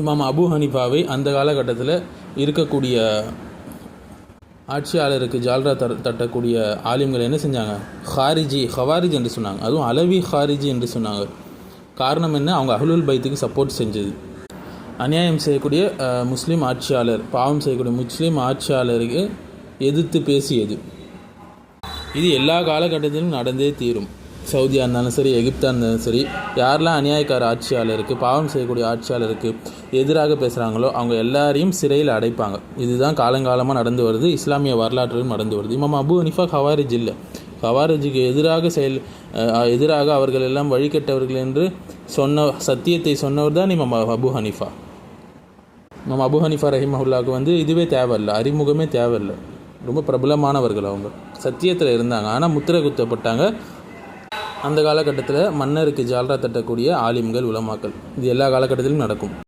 இமாம் அபு ஹனிஃபாவை அந்த காலகட்டத்தில் இருக்கக்கூடிய ஆட்சியாளருக்கு ஜால்ரா த தட்டக்கூடிய ஆலிம்கள் என்ன செஞ்சாங்க? ஹாரிஜி ஹவாரிஜ் என்று சொன்னாங்க. அதுவும் அலவி ஹாரிஜி என்று சொன்னாங்க. காரணம் என்ன? அவங்க அஹ்லுல் பைத்துக்கு சப்போர்ட் செஞ்சது. அநியாயம் செய்யக்கூடிய முஸ்லீம் ஆட்சியாளர் பாவம் செய்யக்கூடிய முஸ்லீம் ஆட்சியாளருக்கு எதிர்த்து பேசியது. இது எல்லா காலகட்டத்திலும் நடந்தே தீரும். சவுதியாக இருந்தாலும் சரி எகிப்தாக இருந்தாலும் சரி யாரெல்லாம் அநியாயக்கார ஆட்சியாளருக்கு பாவம் செய்யக்கூடிய ஆட்சியாளருக்கு எதிராக பேசுகிறாங்களோ அவங்க எல்லாரையும் சிறையில் அடைப்பாங்க. இதுதான் காலங்காலமாக நடந்து வருது இஸ்லாமிய வரலாற்றிலும் நடந்து வருது. இமாம் அபு ஹனிஃபா ஹவாரிஜ் இல்லை. ஹவாரிஜுக்கு எதிராக செயல் எதிராக அவர்கள் எல்லாம் வழிகட்டவர்கள் என்று சொன்ன சத்தியத்தை சொன்னவர் தான் இமாம் அபு ஹனிஃபா. இமாம் அபு ஹனிஃபா ரஹிமஹுல்லாவுக்கு வந்து இதுவே தேவையில்லை அறிமுகமே தேவையில்லை. ரொம்ப பிரபலமானவர்கள் அவங்க. சத்தியத்தில் இருந்தாங்க ஆனால் முத்திரை குத்தப்பட்டாங்க. அந்த காலகட்டத்தில் மன்னருக்கு ஜால்ரா தட்டக்கூடிய ஆலிம்கள் உலமாக்கள். இது எல்லா காலகட்டத்திலும் நடக்கும்.